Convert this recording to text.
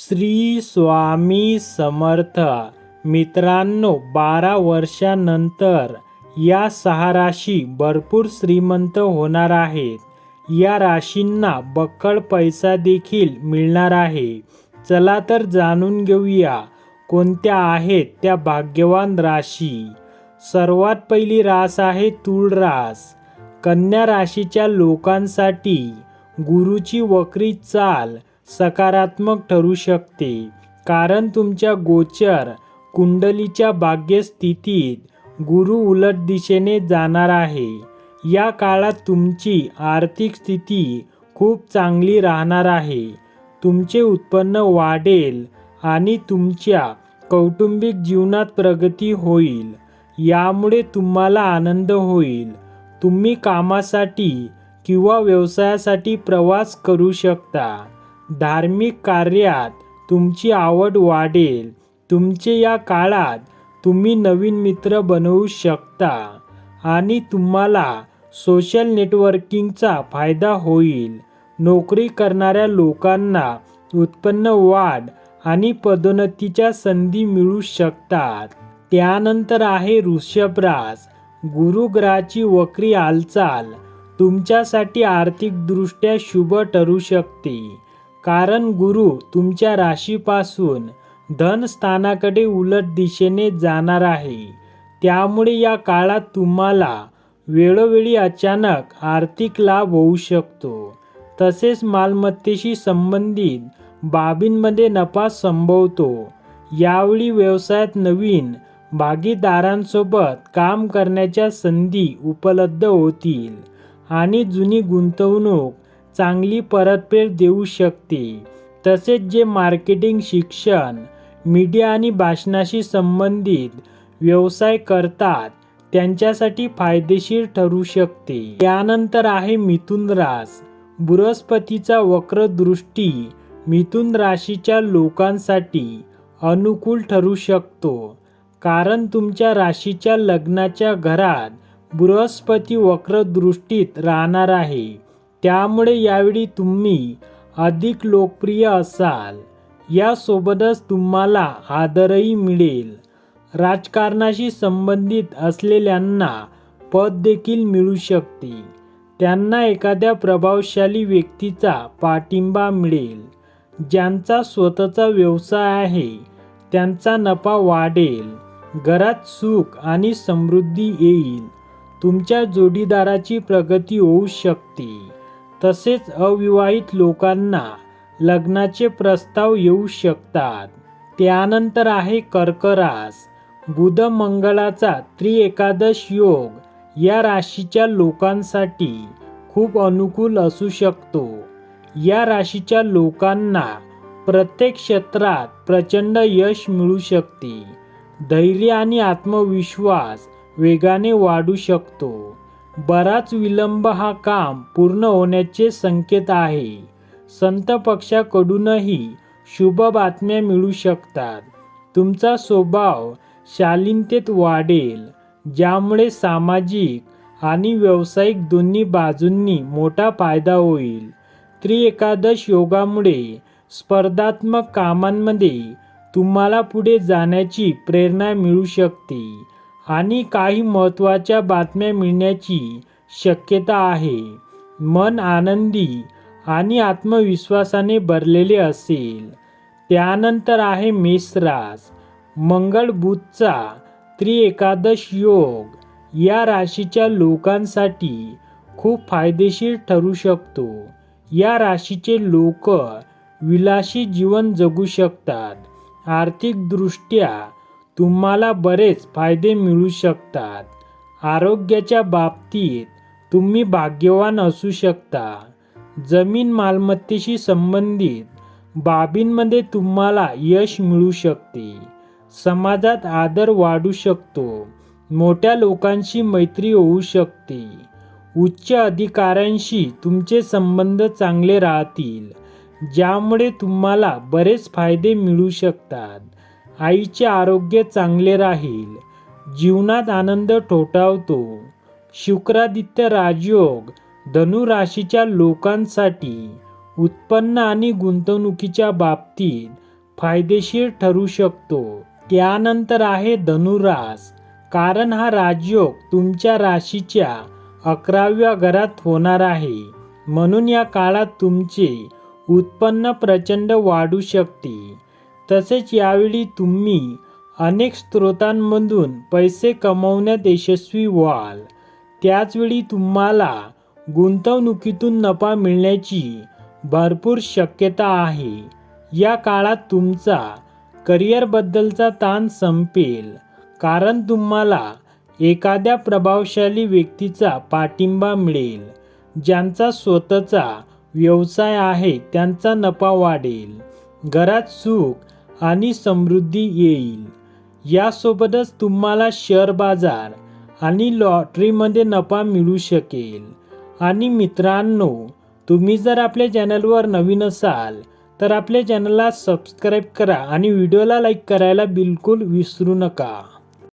श्री स्वामी समर्थ. मित्रांनो बारा वर्षानंतर या सहा राशी भरपूर श्रीमंत होणार आहेत. या राशींना बक्कळ पैसा देखील मिळणार आहे. चला तर जाणून घेऊया कोणत्या आहेत त्या भाग्यवान राशी. सर्वात पहिली रास आहे तूळ रास. कन्या राशीच्या लोकांसाठी गुरुची वक्री चाल सकारात्मक ठरू शकते. कारण तुमच्या गोचर कुंडलीच्या भाग्यस्थितीत गुरु उलट दिशेने जाणार आहे. या काळात तुमची आर्थिक स्थिती खूप चांगली राहणार आहे. तुमचे उत्पन्न वाढेल आणि तुमच्या कौटुंबिक जीवनात प्रगती होईल. यामुळे तुम्हाला आनंद होईल. तुम्ही कामासाठी किंवा व्यवसायासाठी प्रवास करू शकता. धार्मिक कार्यात तुमची आवड वाढेल. तुमचे या काळात तुम्ही नवीन मित्र बनवू शकता आणि तुम्हाला सोशल नेटवर्किंगचा फायदा होईल. नोकरी करणाऱ्या लोकांना उत्पन्न वाढ आणि पदोन्नतीच्या संधी मिळू शकतात. त्यानंतर आहे ऋषभरास गुरुग्रहाची वक्री हालचाल तुमच्यासाठी आर्थिकदृष्ट्या शुभ ठरू शकते. कारण गुरु तुमच्या राशीपासून धनस्थानाकडे उलट दिशेने जाणार आहे. त्यामुळे या काळात तुम्हाला वेळोवेळी अचानक आर्थिक लाभ होऊ शकतो. तसेच मालमत्तेशी संबंधित बाबींमध्ये नफा संभवतो. यावेळी व्यवसायात नवीन भागीदारांसोबत काम करण्याच्या संधी उपलब्ध होतील आणि जुनी गुंतवणूक चांगली परतफेड देऊ शकते. तसेच जे मार्केटिंग शिक्षण मीडिया आणि भाषणाशी संबंधित व्यवसाय करतात त्यांच्यासाठी फायदेशीर ठरू शकते. त्यानंतर आहे मिथुन रास. बृहस्पतीचा वक्र दृष्टी मिथुन राशीच्या लोकांसाठी अनुकूल ठरू शकतो. कारण तुमच्या राशीच्या लग्नाच्या घरात बृहस्पती वक्रदृष्टीत राहणार आहे. त्यामुळे यावेळी तुम्ही अधिक लोकप्रिय असाल. यासोबतच तुम्हाला आदरही मिळेल. राजकारणाशी संबंधित असलेल्यांना पद देखील मिळू शकते. त्यांना एखाद्या प्रभावशाली व्यक्तीचा पाठिंबा मिळेल. ज्यांचा स्वतःचा व्यवसाय आहे त्यांचा नफा वाढेल. घरात सुख आणि समृद्धी येईल. तुमच्या जोडीदाराची प्रगती होऊ शकते. तसेच अविवाहित लोकांना लग्नाचे प्रस्ताव येऊ शकतात. त्यानंतर आहे कर्करास. बुध मंगळाचा त्रिएकादश योग या राशीच्या लोकांसाठी खूप अनुकूल असू शकतो. या राशीच्या लोकांना प्रत्येक क्षेत्रात प्रचंड यश मिळू शकते. धैर्य आणि आत्मविश्वास वेगाने वाढू शकतो. बराच विलंब हा काम पूर्ण होण्याचे संकेत आहे. संत पक्षाकडूनही शुभ बातम्या मिळू शकतात. तुमचा स्वभाव शालीनतेत वाढेल ज्यामुळे सामाजिक आणि व्यावसायिक दोन्ही बाजूंनी मोठा फायदा होईल. त्रिएकादश योगामुळे स्पर्धात्मक कामांमध्ये तुम्हाला पुढे जाण्याची प्रेरणा मिळू शकते. आणि काही महत्त्वाच्या बातम्या मिळण्याची शक्यता आहे. मन आनंदी आणि आत्मविश्वासाने भरलेले असेल. त्यानंतर आहे मेषरास मंगळ बुधचा त्रिएकादश योग या राशीच्या लोकांसाठी खूप फायदेशीर ठरू शकतो. या राशीचे लोक विलासी जीवन जगू शकतात. आर्थिकदृष्ट्या तुम्हाला बरेच फायदे मिळू शकतात. आरोग्याच्या बाबतीत तुम्ही भाग्यवान असू शकता. जमीन मालमत्तेशी संबंधित बाबींमध्ये तुम्हाला यश मिळू शकते. समाजात आदर वाढू शकतो. मोठ्या लोकांशी मैत्री होऊ शकते. उच्च अधिकाऱ्यांशी तुमचे संबंध चांगले राहतील ज्यामुळे तुम्हाला बरेच फायदे मिळू शकतात. आईचे आरोग्य चांगले राहील. जीवनात आनंद ठोठावतो. शुक्रादित्य राजयोग धनुराशीच्या लोकांसाठी उत्पन्न आणि गुंतवणुकीच्या बाबतीत फायदेशीर ठरू शकतो. त्यानंतर आहे धनुरास. कारण हा राजयोग तुमच्या राशीच्या अकराव्या घरात होणार आहे. म्हणून या काळात तुमचे उत्पन्न प्रचंड वाढू शकते. तसेच यावेळी तुम्ही अनेक स्रोतांमधून पैसे कमवण्यात यशस्वी व्हाल. त्याचवेळी तुम्हाला गुंतवणुकीतून नफा मिळण्याची भरपूर शक्यता आहे. या काळात तुमचा करिअरबद्दलचा ताण संपेल कारण तुम्हाला एखाद्या प्रभावशाली व्यक्तीचा पाठिंबा मिळेल ज्यांचा स्वतःचा व्यवसाय आहे त्यांचा नफा वाढेल. घरात सुख आणि समृद्धी येईल. यासोबतच तुम्हाला शेअर बाजार आणि लॉटरीमध्ये नफा मिळू शकेल. आणि मित्रांनो तुम्ही जर आपल्या चॅनलवर नवीन असाल तर आपल्या चॅनलला सबस्क्राईब करा आणि व्हिडिओला लाईक करायला बिलकुल विसरू नका.